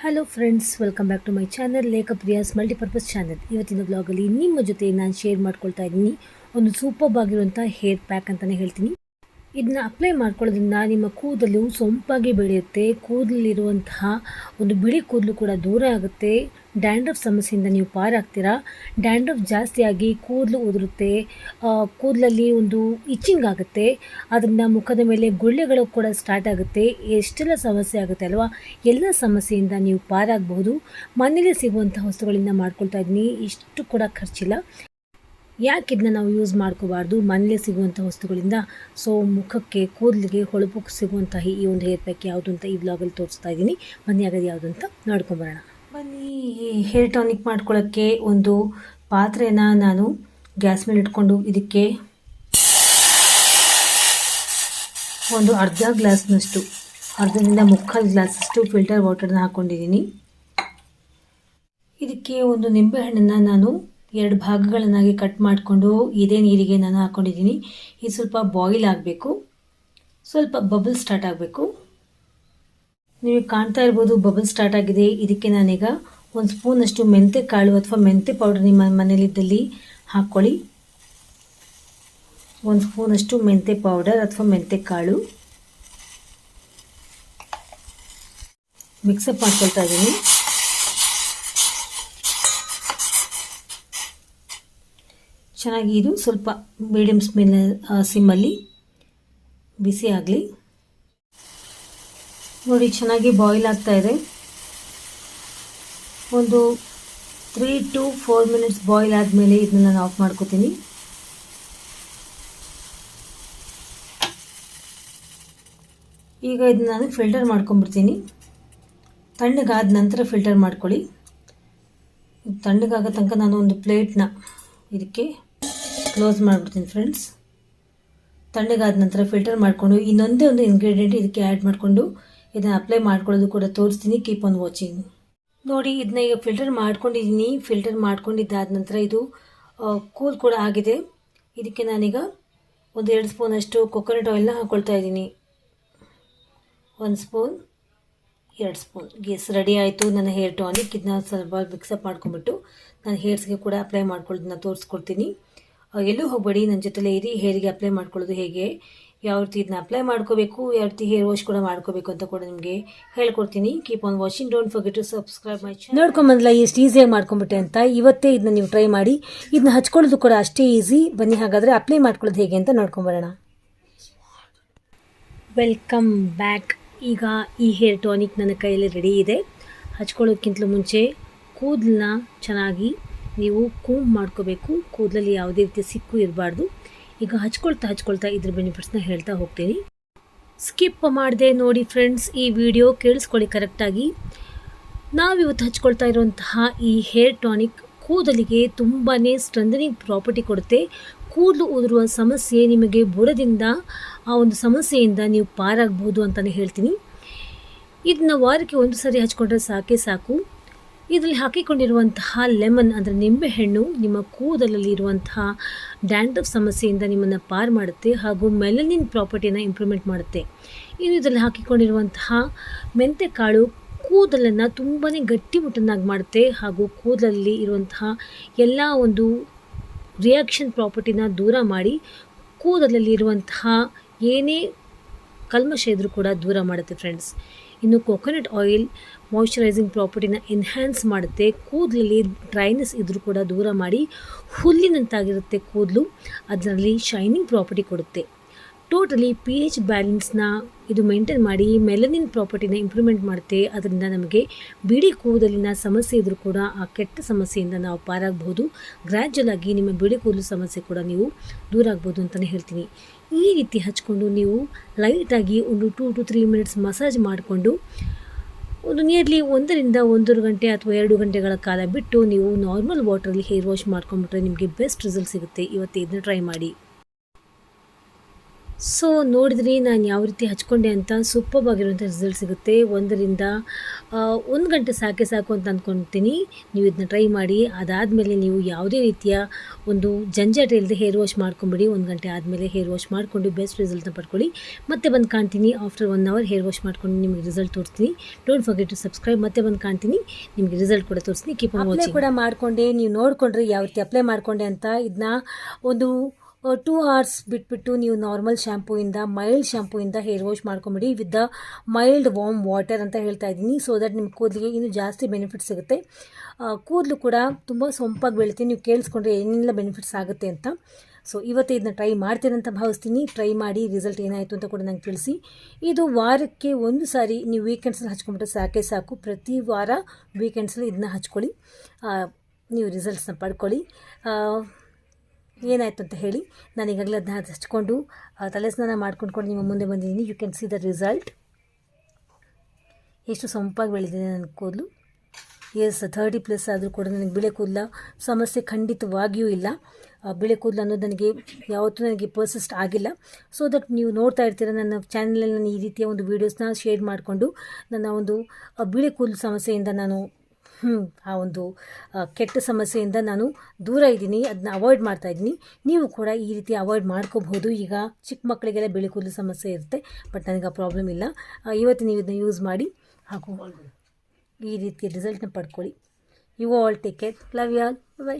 Hello friends welcome back to my channel Lekha Priya's multipurpose channel ಇವತ್ತಿನ ಬ್ಲಾಗಲ್ಲಿ ನಿಮ್ಮ ಜೊತೆ ನಾನು ಶೇರ್ ಮಾಡ್ಕೊಳ್ತಾ ಇದ್ದೀನಿ. ಒಂದು ಸೂಪರ್ಬ್ ಆಗಿರುವಂಥ ಹೇರ್ ಪ್ಯಾಕ್ ಅಂತಲೇ ಹೇಳ್ತೀನಿ. ಇದನ್ನ ಅಪ್ಲೈ ಮಾಡ್ಕೊಳ್ಳೋದ್ರಿಂದ ನಿಮ್ಮ ಕೂದಲು ಸೊಂಪಾಗಿ ಬೆಳೆಯುತ್ತೆ. ಕೂದಲಿರುವಂತಹ ಒಂದು ಬಿಳಿ ಕೂದಲು ಕೂಡ ದೂರ ಆಗುತ್ತೆ. ಡ್ಯಾಂಡ್ರಫ್ ಸಮಸ್ಯೆಯಿಂದ ನೀವು ಪಾರಾಗ್ತೀರಾ? ಡ್ಯಾಂಡ್ರಫ್ ಜಾಸ್ತಿಯಾಗಿ ಕೂದಲು ಉದುರುತ್ತೆ. ಕೂದಲಲ್ಲಿ ಒಂದು ಇಚ್ಚಿಂಗ್ ಆಗುತ್ತೆ. ಅದರಿಂದ ಮುಖದ ಮೇಲೆ ಗುಳ್ಳೆಗಳು ಕೂಡ ಸ್ಟಾರ್ಟ್ ಆಗುತ್ತೆ. ಎಷ್ಟೆಲ್ಲ ಸಮಸ್ಯೆ ಆಗುತ್ತೆ ಅಲ್ವಾ? ಎಲ್ಲ ಸಮಸ್ಯೆಯಿಂದ ನೀವು ಪಾರಾಗಬಹುದು. ಮನೇಲಿ ಸಿಗುವಂಥ ವಸ್ತುಗಳಿಂದ ಮಾಡ್ಕೊಳ್ತಾ ಇದ್ದೀನಿ. ಇಷ್ಟು ಕೂಡ ಖರ್ಚಿಲ್ಲ. ಯಾಕೆ ಇದನ್ನ ನಾವು ಯೂಸ್ ಮಾಡ್ಕೋಬಾರ್ದು? ಮನೇಲಿ ಸಿಗುವಂಥ ವಸ್ತುಗಳಿಂದ. ಸೊ ಮುಖಕ್ಕೆ, ಕೂದಲಿಗೆ ಹೊಳಪು ಸಿಗುವಂತಹ ಈ ಒಂದು ಹೇರ್ ಪ್ಯಾಕ್ ಯಾವುದು ಅಂತ ಈ ಬ್ಲಾಗಲ್ಲಿ ತೋರಿಸ್ತಾ ಇದ್ದೀನಿ. ಮನೆಯಾಗೋದು ಯಾವುದು ಅಂತ ನೋಡ್ಕೊಂಬರೋಣ. ಬನ್ನಿ. ಹೇರ್ ಟಾನಿಕ್ ಮಾಡ್ಕೊಳ್ಳೋಕ್ಕೆ ಒಂದು ಪಾತ್ರೆನ ನಾನು ಗ್ಯಾಸ್ ಮೇಲೆ ಇಟ್ಕೊಂಡು ಇದಕ್ಕೆ ಒಂದು ಅರ್ಧ ಗ್ಲಾಸ್ನಷ್ಟು, ಅರ್ಧದಿಂದ ಮುಕ್ಕಾಲು ಗ್ಲಾಸಷ್ಟು ಫಿಲ್ಟರ್ ವಾಟರ್ನ ಹಾಕ್ಕೊಂಡಿದ್ದೀನಿ ಇದಕ್ಕೆ ಒಂದು ನಿಂಬೆಹಣ್ಣನ್ನು ನಾನು ಎರಡು ಭಾಗಗಳನ್ನಾಗಿ ಕಟ್ ಮಾಡಿಕೊಂಡು ಇದೇ ನೀರಿಗೆ ನಾನು ಹಾಕ್ಕೊಂಡಿದ್ದೀನಿ ಇದು ಸ್ವಲ್ಪ ಬಾಯ್ಲ್ ಆಗಬೇಕು. ಸ್ವಲ್ಪ ಬಬಲ್ ಸ್ಟಾರ್ಟ್ ಆಗಬೇಕು. ನೀವು ಕಾಣ್ತಾ ಇರ್ಬೋದು ಬಬಲ್ ಸ್ಟಾರ್ಟ್ ಆಗಿದೆ. ಇದಕ್ಕೆ ನಾನೀಗ ಒಂದು ಸ್ಪೂನಷ್ಟು ಮೆಂತೆ ಕಾಳು ಅಥವಾ ಮೆಂತೆ ಪೌಡರ್ ನಿಮ್ಮ ಮನೇಲಿದ್ದಲ್ಲಿ ಹಾಕ್ಕೊಳ್ಳಿ ಒಂದು ಸ್ಪೂನಷ್ಟು ಮೆಂತೆ ಪೌಡರ್ ಅಥವಾ ಮೆಂತೆ ಕಾಳು. ಮಿಕ್ಸಪ್ ಮಾಡ್ಕೊಳ್ತಾ ಇದ್ದೀನಿ. ಚೆನ್ನಾಗಿ ಇದು ಸ್ವಲ್ಪ ಮೀಡಿಯಮ್ ಸ್ಮೆಲ್ ಸಿಮ್ಮಲ್ಲಿ ಬಿಸಿ ಆಗಲಿ. ನೋಡಿ, ಚೆನ್ನಾಗಿ ಬಾಯ್ಲ್ ಆಗ್ತಾ ಇದೆ. ಒಂದು three two four minutes boil ಆದಮೇಲೆ ಇದನ್ನ ನಾನು ಆಫ್ ಮಾಡ್ಕೋತೀನಿ. ಈಗ ಇದನ್ನ ನಾನು ಫಿಲ್ಟರ್ ಮಾಡ್ಕೊಂಬಿಡ್ತೀನಿ ತಣ್ಣಗಾದ ನಂತರ ಫಿಲ್ಟರ್ ಮಾಡ್ಕೊಳ್ಳಿ. ತಣ್ಣಗಾಗೋ ತನಕ ನಾನು ಒಂದು ಪ್ಲೇಟ್ನ ಇದಕ್ಕೆ ಕ್ಲೋಸ್ ಮಾಡಿಬಿಡ್ತೀನಿ ಫ್ರೆಂಡ್ಸ್ ತಣ್ಣಗಾದ ನಂತರ ಫಿಲ್ಟರ್ ಮಾಡಿಕೊಂಡು ಇನ್ನೊಂದೇ ಒಂದು ಇಂಗ್ರೀಡಿಯೆಂಟ್ ಇದಕ್ಕೆ ಆ್ಯಡ್ ಮಾಡಿಕೊಂಡು ಇದನ್ನು ಅಪ್ಲೈ ಮಾಡ್ಕೊಳ್ಳೋದು ಕೂಡ ತೋರಿಸ್ತೀನಿ. ಕೀಪ್ ಆನ್ ವಾಚಿಂಗ್ ನೋಡಿ, ಇದನ್ನ ಈಗ ಫಿಲ್ಟರ್ ಮಾಡ್ಕೊಂಡಿದ್ದೀನಿ ಫಿಲ್ಟರ್ ಮಾಡ್ಕೊಂಡಿದ್ದಾದ ನಂತರ ಇದು ಕೂಲ್ ಕೂಡ ಆಗಿದೆ. ಇದಕ್ಕೆ ನಾನೀಗ ಒಂದು ಎರಡು ಸ್ಪೂನಷ್ಟು ಕೊಕೊನಟ್ ಆಯಿಲ್ನ ಹಾಕ್ಕೊಳ್ತಾ ಇದ್ದೀನಿ. ಒಂದು ಸ್ಪೂನ್ ಎರಡು ಸ್ಪೂನ್ ಗೆಸ್ ರೆಡಿ ಆಯಿತು. ನನ್ನ ಹೇರ್ ಟಾನಿಕ್ ಇದನ್ನ ಸ್ವಲ್ಪ ಮಿಕ್ಸಪ್ ಮಾಡ್ಕೊಂಬಿಟ್ಟು ನಾನು ಹೇರ್ಸ್ಗೆ ಕೂಡ ಅಪ್ಲೈ ಮಾಡ್ಕೊಳ್ಳೋದನ್ನ ತೋರಿಸ್ಕೊಡ್ತೀನಿ. ಎಲ್ಲೂ ಹೋಗಬೇಡಿ. ನನ್ನ ಜೊತೆಲೇ ಇರಿ. ಹೇರಿಗೆ ಅಪ್ಲೈ ಮಾಡ್ಕೊಳ್ಳೋದು ಹೇಗೆ? ಯಾವ ರೀತಿ ಇದನ್ನ ಅಪ್ಲೈ ಮಾಡ್ಕೋಬೇಕು, ಯಾವ ರೀತಿ ಹೇರ್ ವಾಶ್ ಕೂಡ ಮಾಡ್ಕೋಬೇಕು ಅಂತ ಕೂಡ ನಿಮಗೆ ಹೇಳ್ಕೊಡ್ತೀನಿ. Keep on watching don't forget to subscribe my channel ನೋಡ್ಕೊಂಬಂದ್ಲ ಎಷ್ಟು ಈಸಿಯಾಗಿ ಮಾಡ್ಕೊಂಬಿಟ್ಟೆ ಅಂತ ಇವತ್ತೇ ಇದನ್ನ ನೀವು ಟ್ರೈ ಮಾಡಿ. ಇದನ್ನ ಹಚ್ಕೊಳ್ಳೋದು ಕೂಡ ಅಷ್ಟೇ ಈಸಿ ಬನ್ನಿ, ಹಾಗಾದರೆ ಅಪ್ಲೈ ಮಾಡ್ಕೊಳ್ಳೋದು ಹೇಗೆ ಅಂತ ನೋಡ್ಕೊಂಬರೋಣ ವೆಲ್ಕಮ್ ಬ್ಯಾಕ್ ಈಗ ಈ ಹೇರ್ ಟಾನಿಕ್ ನನ್ನ ಕೈಯಲ್ಲಿ ರೆಡಿ ಇದೆ. ಹಚ್ಕೊಳ್ಳೋಕ್ಕಿಂತಲೂ ಮುಂಚೆ ಕೂದಲನ್ನ ಚೆನ್ನಾಗಿ ನೀವು ಕೂಮ್ ಮಾಡ್ಕೋಬೇಕು. ಕೂದಲಲ್ಲಿ ಯಾವುದೇ ರೀತಿ ಸಿಕ್ಕು ಇರಬಾರ್ದು. ಈಗ ಹಚ್ಕೊಳ್ತಾ ಹಚ್ಕೊಳ್ತಾ ಇದ್ರ ಬೆನಿಫಿಟ್ಸ್ನ ಹೇಳ್ತಾ ಹೋಗ್ತೀನಿ. ಸ್ಕಿಪ್ ಮಾಡದೆ ನೋಡಿ ಫ್ರೆಂಡ್ಸ್ ಈ ವಿಡಿಯೋ ಕೇಳಿಸ್ಕೊಳ್ಳಿ ಕರೆಕ್ಟಾಗಿ ನಾವಿವತ್ತು ಹಚ್ಕೊಳ್ತಾ ಇರುವಂತಹ ಈ ಹೇರ್ ಟಾನಿಕ್ ಕೂದಲಿಗೆ ತುಂಬಾ ಸ್ಟ್ರೆಂದನಿಂಗ್ ಪ್ರಾಪರ್ಟಿ ಕೊಡುತ್ತೆ. ಕೂದಲು ಉದುರುವ ಸಮಸ್ಯೆ ನಿಮಗೆ ಬುಡದಿಂದ, ಆ ಒಂದು ಸಮಸ್ಯೆಯಿಂದ ನೀವು ಪಾರಾಗ್ಬೋದು ಅಂತಲೇ ಹೇಳ್ತೀನಿ. ಇದನ್ನ ವಾರಕ್ಕೆ ಒಂದು ಸರಿ ಹಚ್ಕೊಂಡ್ರೆ ಸಾಕೇ ಸಾಕು. ಇದರಲ್ಲಿ ಹಾಕಿಕೊಂಡಿರುವಂತಹ ಲೆಮನ್ ಅಂದರೆ ನಿಂಬೆಹಣ್ಣು, ನಿಮ್ಮ ಕೂದಲಲ್ಲಿ ಇರುವಂತಹ ಡ್ಯಾಂಡ್ರಫ್ ಸಮಸ್ಯೆಯಿಂದ ನಿಮ್ಮನ್ನು ಪಾರು ಮಾಡುತ್ತೆ ಹಾಗೂ ಮೆಲನಿನ್ ಪ್ರಾಪರ್ಟಿಯನ್ನು ಇಂಪ್ರೂವ್ಮೆಂಟ್ ಮಾಡುತ್ತೆ. ಇನ್ನು ಇದರಲ್ಲಿ ಹಾಕಿಕೊಂಡಿರುವಂತಹ ಮೆಂತೆ ಕಾಳು ಕೂದಲನ್ನು ತುಂಬಾ ಗಟ್ಟಿಮುಟ್ಟನ್ನಾಗಿ ಮಾಡುತ್ತೆ ಹಾಗೂ ಕೂದಲಲ್ಲಿ ಇರುವಂತಹ ಎಲ್ಲ ಒಂದು ರಿಯಾಕ್ಷನ್ ಪ್ರಾಪರ್ಟಿನ ದೂರ ಮಾಡಿ ಕೂದಲಲ್ಲಿ ಇರುವಂತಹ ಏನೇ ಕಲ್ಮಶ ಇದ್ರೂ ಕೂಡ ದೂರ ಮಾಡುತ್ತೆ ಫ್ರೆಂಡ್ಸ್ ಇನ್ನು ಕೊಕೊನಟ್ ಆಯಿಲ್ ಮಾಯ್ಶ್ಚರೈಸಿಂಗ್ ಪ್ರಾಪರ್ಟಿನ ಎನ್ಹ್ಯಾನ್ಸ್ ಮಾಡುತ್ತೆ. ಕೂದಲಲ್ಲಿ ಡ್ರೈನೆಸ್ ಇದ್ರೂ ಕೂಡ ದೂರ ಮಾಡಿ ಹುಲ್ಲಿನಂತಾಗಿರುತ್ತೆ ಕೂದಲು. ಅದರಲ್ಲಿ ಶೈನಿಂಗ್ ಪ್ರಾಪರ್ಟಿ ಕೊಡುತ್ತೆ. ಟೋಟಲಿ ಪಿ ಎಚ್ ಬ್ಯಾಲೆನ್ಸ್ನ ಇದು ಮೇಂಟೈನ್ ಮಾಡಿ ಮೆಲನಿನ್ ಪ್ರಾಪರ್ಟಿನ ಇಂಪ್ರೂವ್ಮೆಂಟ್ ಮಾಡುತ್ತೆ. ಅದರಿಂದ ನಮಗೆ ಬಿಡಿ ಕೂದಲಿನ ಸಮಸ್ಯೆ ಇದ್ರೂ ಕೂಡ ಆ ಕೆಟ್ಟ ಸಮಸ್ಯೆಯಿಂದ ನಾವು ಪಾರಾಗಬಹುದು. ಗ್ರ್ಯಾಜುವಲ್ ಆಗಿ ನಿಮ್ಮ ಬಿಡಿ ಕೂದಲು ಸಮಸ್ಯೆ ಕೂಡ ನೀವು ದೂರ ಆಗ್ಬೋದು ಅಂತಲೇ ಹೇಳ್ತೀನಿ. ಈ ರೀತಿ ಹಚ್ಕೊಂಡು ನೀವು ಲೈಟಾಗಿ ಒಂದು two to three minutes massage ಮಾಡಿಕೊಂಡು ಒಂದು ನಿಯರ್ಲಿ ಒಂದರಿಂದ ಒಂದೂವರೆ ಗಂಟೆ ಅಥವಾ ಎರಡು ಗಂಟೆಗಳ ಕಾಲ ಬಿಟ್ಟು ನೀವು ನಾರ್ಮಲ್ ವಾಟ್ರಲ್ಲಿ ಹೇರ್ ವಾಶ್ ಮಾಡ್ಕೊಂಬಿಟ್ರೆ ನಿಮಗೆ ಬೆಸ್ಟ್ ರಿಸಲ್ಟ್ ಸಿಗುತ್ತೆ. ಇವತ್ತು ಇದನ್ನ ಟ್ರೈ ಮಾಡಿ. ಸೊ ನೋಡಿದ್ರಿ ನಾನು ಯಾವ ರೀತಿ ಹಚ್ಕೊಂಡೆ ಅಂತ ಸೂಪರ್ ಆಗಿರುವಂಥ ರಿಸಲ್ಟ್ ಸಿಗುತ್ತೆ. ಒಂದರಿಂದ ಒಂದು ಗಂಟೆ ಸಾಕೆ ಸಾಕು ಅಂತ ಅಂದ್ಕೊಳ್ತೀನಿ ನೀವು ಇದನ್ನ ಟ್ರೈ ಮಾಡಿ ಅದಾದಮೇಲೆ ನೀವು ಯಾವುದೇ ರೀತಿಯ ಒಂದು ಜಂಜಾಟ ಇಲ್ಲದೆ ಹೇರ್ ವಾಶ್ ಮಾಡ್ಕೊಂಬಿಡಿ. ಒಂದು ಗಂಟೆ ಆದಮೇಲೆ ಹೇರ್ ವಾಶ್ ಮಾಡಿಕೊಂಡು ಬೆಸ್ಟ್ ರಿಸಲ್ಟ್ನ ಪಡ್ಕೊಳ್ಳಿ. ಮತ್ತೆ ಬಂದು ಕಾಣ್ತೀನಿ after one hour hair wash ಮಾಡ್ಕೊಂಡು ನಿಮಗೆ ರಿಸಲ್ಟ್ ತೋರಿಸ್ತೀನಿ. ಡೋಂಟ್ ಫರ್ಗೆಟ್ ಟು ಸಬ್ಸ್ಕ್ರೈಬ್ ಮತ್ತೆ ಬಂದು ಕಾಣ್ತೀನಿ ನಿಮಗೆ ರಿಸಲ್ಟ್ ಕೂಡ ತೋರಿಸ್ತೀನಿ. ಕೀಪ್ ವಾಚಿಂಗ್ ಕೂಡ ಮಾಡಿಕೊಂಡೆ ನೀವು ನೋಡಿಕೊಂಡ್ರೆ ಯಾವ ರೀತಿ ಅಪ್ಲೈ ಮಾಡಿಕೊಂಡೆ ಅಂತ ಇದನ್ನ ಒಂದು ಟೂ ಅವರ್ಸ್ ಬಿಟ್ಬಿಟ್ಟು ನೀವು ನಾರ್ಮಲ್ ಶ್ಯಾಂಪೂಯಿಂದ ಮೈಲ್ಡ್ ಶ್ಯಾಂಪೂಯಿಂದ ಹೇರ್ ವಾಶ್ ಮಾಡ್ಕೊಂಬಿಡಿ with the mild warm water ಅಂತ ಹೇಳ್ತಾ ಇದ್ದೀನಿ. ಸೊ ದಟ್ ನಿಮ್ಮ ಕೂದಲಿಗೆ ಇನ್ನೂ ಜಾಸ್ತಿ ಬೆನಿಫಿಟ್ ಸಿಗುತ್ತೆ. ಕೂದಲು ಕೂಡ ತುಂಬ ಸೊಂಪಾಗಿ ಬೆಳಿತೀನಿ ನೀವು ಕೇಳಿಸ್ಕೊಂಡ್ರೆ ಏನೆಲ್ಲ ಬೆನಿಫಿಟ್ಸ್ ಆಗುತ್ತೆ ಅಂತ. ಸೊ ಇವತ್ತು ಇದನ್ನ ಟ್ರೈ ಮಾಡ್ತೀರಂತ ಭಾವಿಸ್ತೀನಿ. ಟ್ರೈ ಮಾಡಿ ರಿಸಲ್ಟ್ ಏನಾಯಿತು ಅಂತ ಕೂಡ ನಂಗೆ ತಿಳಿಸಿ. ಇದು ವಾರಕ್ಕೆ ಒಂದು ಸಾರಿ ನೀವು ವೀಕೆಂಡ್ಸಲ್ಲಿ ಹಚ್ಕೊಂಡ್ಬಿಟ್ರೆ ಸಾಕೆ ಸಾಕು. ಪ್ರತಿ ವಾರ ವೀಕೆಂಡ್ಸಲ್ಲಿ ಇದನ್ನ ಹಚ್ಕೊಳ್ಳಿ. ನೀವು ರಿಸಲ್ಟ್ಸ್ನ ಪಡ್ಕೊಳ್ಳಿ. ಏನಾಯ್ತು ಅಂತ ಹೇಳಿ ನಾನು ಈಗಾಗಲೇ ಅದನ್ನ ಹಚ್ಕೊಂಡು ತಲೆ ಸ್ನಾನ ಮಾಡ್ಕೊಂಡ್ಕೊಂಡು ನಿಮ್ಮ ಮುಂದೆ ಬಂದಿದ್ದೀನಿ. You can see the result ಎಷ್ಟು ಸೊಂಪಾಗಿ ಬೆಳೆದಿದೆ ನನ್ನ ಕೂದಲು. ಎಸ್ ಥರ್ಟಿ ಪ್ಲಸ್ ಆದರೂ ಕೂಡ ನನಗೆ ಬಿಳೆ ಕೂದಲ ಸಮಸ್ಯೆ ಖಂಡಿತವಾಗಿಯೂ ಇಲ್ಲ. ಬಿಳೆ ಕೂದಲು ಅನ್ನೋದು ನನಗೆ ಯಾವತ್ತೂ ನನಗೆ ಪರ್ಸಿಸ್ಟ್ ಆಗಿಲ್ಲ. ಸೊ ದಟ್ ನೀವು ನೋಡ್ತಾ ಇರ್ತೀರ, ನನ್ನ ಚಾನಲಲ್ಲಿ ನಾನು ಈ ರೀತಿಯ ಒಂದು ವೀಡಿಯೋಸ್ನ ಶೇರ್ ಮಾಡಿಕೊಂಡು ನನ್ನ ಒಂದು ಬಿಳೆ ಕೂದಲು ಸಮಸ್ಯೆಯಿಂದ ನಾನು ಆ ಒಂದು ಕೆಟ್ಟ ಸಮಸ್ಯೆಯಿಂದ ನಾನು ದೂರ ಇದ್ದೀನಿ. ಅದನ್ನ ಅವಾಯ್ಡ್ ಮಾಡ್ತಾ ಇದ್ದೀನಿ. ನೀವು ಕೂಡ ಈ ರೀತಿ ಅವಾಯ್ಡ್ ಮಾಡ್ಕೋಬಹುದು. ಈಗ ಚಿಕ್ಕ ಮಕ್ಕಳಿಗೆಲ್ಲ ಬಿಳಿ ಕೂದಲು ಸಮಸ್ಯೆ ಇರುತ್ತೆ ಬಟ್ ನನಗೆ ಆ ಪ್ರಾಬ್ಲಮ್ ಇಲ್ಲ. ಇವತ್ತು ನೀವು ಇದನ್ನ ಯೂಸ್ ಮಾಡಿ, ಹಾಗೂ ಈ ರೀತಿಯ ರಿಸಲ್ಟ್ನ ಪಡ್ಕೊಳ್ಳಿ. You all take care love you all bye